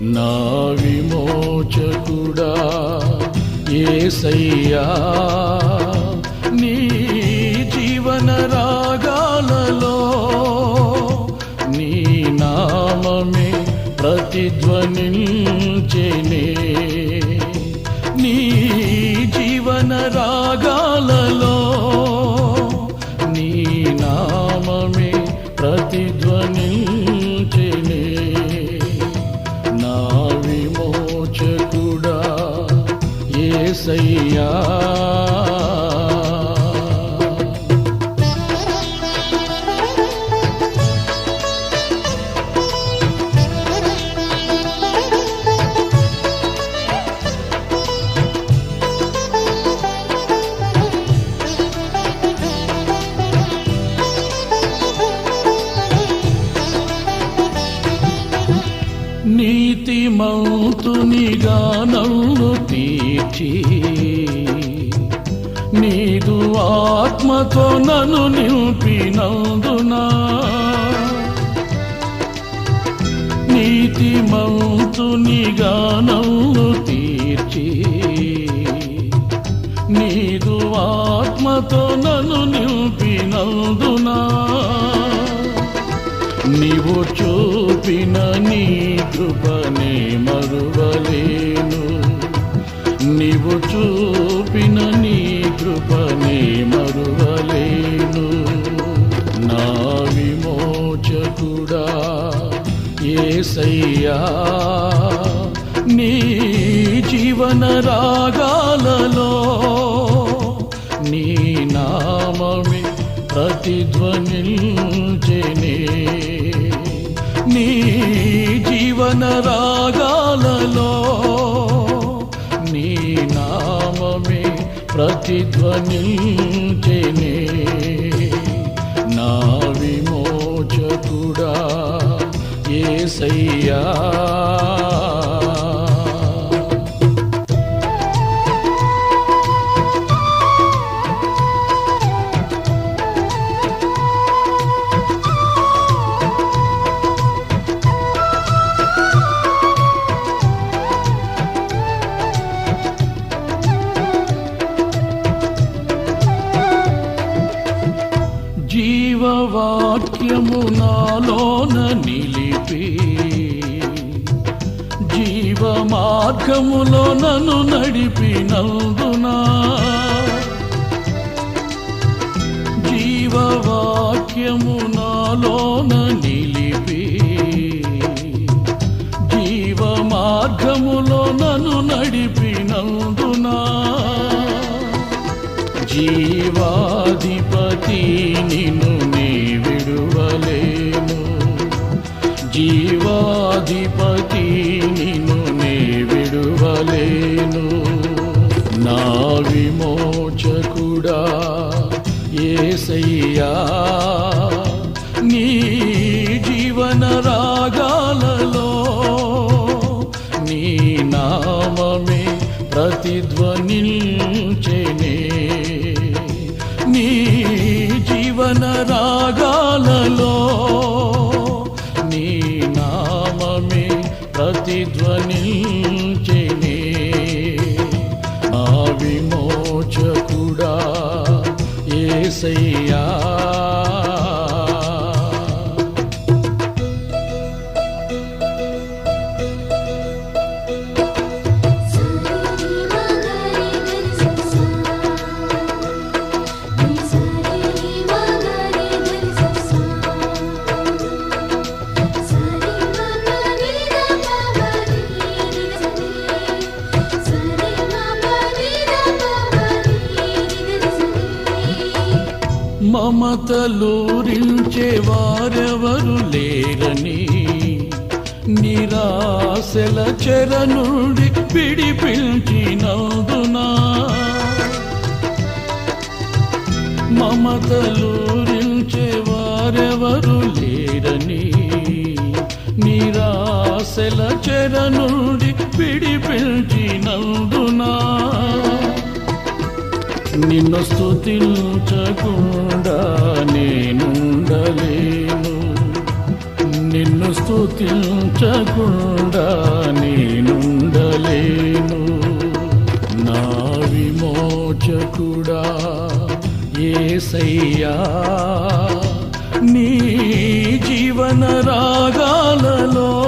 నా విమోచకుడా ఏసయ్యా నీ జీవన రాగాలలో నీ నామమే ప్రతిధ్వనించెనే. నీ జీవన రాగాలలో నీ నామమే ప్రతిధ్వని ఏసయ్యా నీతిమంతునిగా నన్ను తీర్చి నీదు ఆత్మతో నన్ను నింపినందునా నీతిమంతునిగా నన్ను తీర్చి నీదు ఆత్మతో నన్ను నీవు చూపిన నీ కృపని మరువలేను. నీవు చూపిన నీ కృపని మరువలేను. నా విమోచకుడా ఏసయ్యా నీ జీవన రాగాలలో ప్రతిధ్వనించెనే. నా విమోచకుడా ఏ సయ్యా వాక్యము నాలోన నిలిపి జీవ మార్గములో నన్ను నడిపినందునా జీవవాక్యము నాలోన నిలిపి జీవ మార్గములో నన్ను నడిపినందునా జీవాధిపతి నిన్ను అధిపతి నిన్ను నే విడువలేను. నా విమోచకుడా ఏసయ్యా నీ జీవన రాగాలలో నీ నామమే ప్రతిధ్వనించెనే. నీ జీవన రాగాలలో ప్రతిధ్వనించెనే ఆ విమోచకుడా ఏసయ్యా. మమతలూరించే వారెవరు లేరని నిరాశల చెర నుండి పిడిపించినందునా మమతలూరించే వారెవరు లేరని నిరాశల చెర నుండి పిడిపించినందునా నిన్ను స్థుతించకుండా నేనుండలేను. నిన్ను స్థుతించకుండా నేనుండలేను. నా విమోచకుడా ఏసయ్యా నీ జీవన రాగాలలో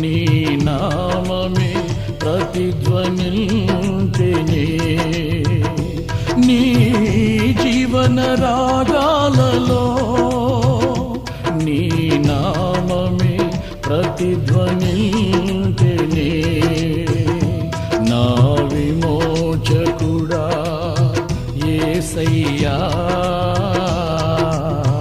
నీ నామే ప్రతిధ్వని प्रतिध्वनिं నీ జీవన రాగాలలో నీ నామమే ప్రతిధ్వని